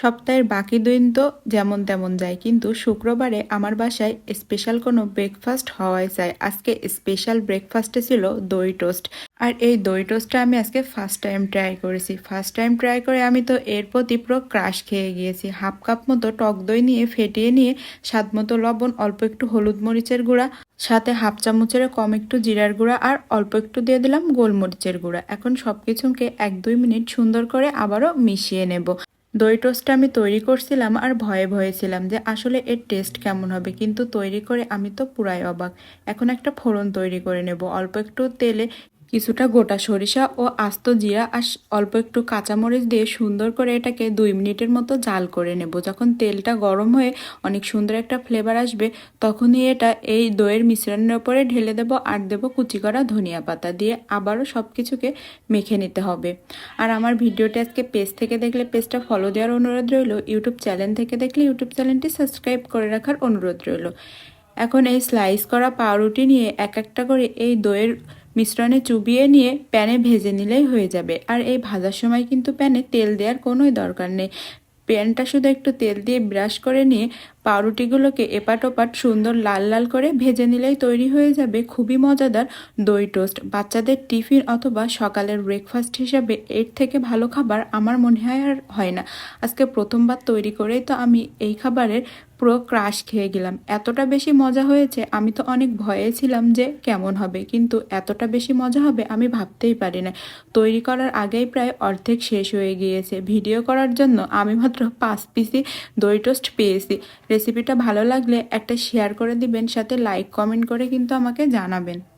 সপ্তাহের বাকি দিন তো যেমন তেমন যায়, কিন্তু শুক্রবারে আমার বাসায় স্পেশাল কোনো ব্রেকফাস্ট হওয়াই চাই আজকে স্পেশাল ব্রেকফাস্টে ছিল দই টোস্ট আর এই দই টোস্টটা আমি আজকে ফার্স্ট টাইম ট্রাই করেছি। ফার্স্ট টাইম ট্রাই করে আমি তো এর প্রতি পুরো ক্রাশ খেয়ে গিয়েছি। হাফ কাপ মতো টক দই নিয়ে ফেটিয়ে নিয়ে, স্বাদ মতো লবণ, অল্প একটু হলুদ মরিচের গুঁড়া, সাথে হাফ চামচের কম একটু জিরার গুঁড়া আর অল্প একটু দিয়ে দিলাম গোলমরিচের গুঁড়া। এখন সব কিছুকে এক দুই মিনিট সুন্দর করে আবারও মিশিয়ে নেব। দই টোস্টটা আমি তৈরি করছিলাম আর ভয়ে ভয়ে ছিলাম যে আসলে এর টেস্ট কেমন হবে। কিন্তু তৈরি করে আমি তো পুরাই অবাক। এখন একটা ফোড়ন তৈরি করে নেব। অল্প একটু তেলে কিছুটা গোটা সরিষা ও আস্ত জিরা আর অল্প একটু কাঁচামরিচ দিয়ে সুন্দর করে এটাকে দুই মিনিটের মতো জাল করে নেব। যখন তেলটা গরম হয়ে অনেক সুন্দর একটা ফ্লেভার আসবে, তখনই এটা এই দইয়ের মিশ্রণের ওপরে ঢেলে দেব আর দেব কুচি করা ধনিয়া পাতা দিয়ে আবারও সব কিছুকে মেখে নিতে হবে। আর আমার ভিডিওটি আজকে পেজ থেকে দেখলে পেজটা ফলো দেওয়ার অনুরোধ রইল ইউটিউব চ্যানেল থেকে দেখলে ইউটিউব চ্যানেলটি সাবস্ক্রাইব করে রাখার অনুরোধ রইল। এখন এই স্লাইস করা পাউরুটি নিয়ে এক একটা করে এই দইয়ের মিশ্রণে চুবিয়ে নিয়ে প্যানে ভেজে নিলেই হয়ে যাবে। আর এই ভাজার সময় কিন্তু প্যানে তেল দেওয়ার কোনোই দরকার নেই। প্যানটা শুধু একটু তেল দিয়ে ব্রাশ করে নিয়ে পাউরুটিগুলোকে এপাট ওপাট সুন্দর লাল লাল করে ভেজে নিলেই তৈরি হয়ে যাবে খুবই মজাদার দই টোস্ট। বাচ্চাদের টিফিন অথবা সকালের ব্রেকফাস্ট হিসাবে এর থেকে ভালো খাবার আমার মনে হয় আর হয় না। আজকে প্রথমবার তৈরি করেই তো আমি এই খাবারের পুরো ক্রাশ খেয়ে গেলাম। এতটা বেশি মজা হয়েছে, আমি তো অনেক ভয়ে ছিলাম যে কেমন হবে। কিন্তু এতটা বেশি মজা হবে আমি ভাবতেই পারি না। তৈরি করার আগেই প্রায় অর্ধেক শেষ হয়ে গিয়েছে। ভিডিও করার জন্য আমি মাত্র পাঁচ পিসি দই টোস্ট পেয়েছি। রেসিপিটা ভালো লাগলে একটা শেয়ার করে দিবেন, সাথে লাইক, কমেন্ট করে কিন্তু আমাকে জানাবেন।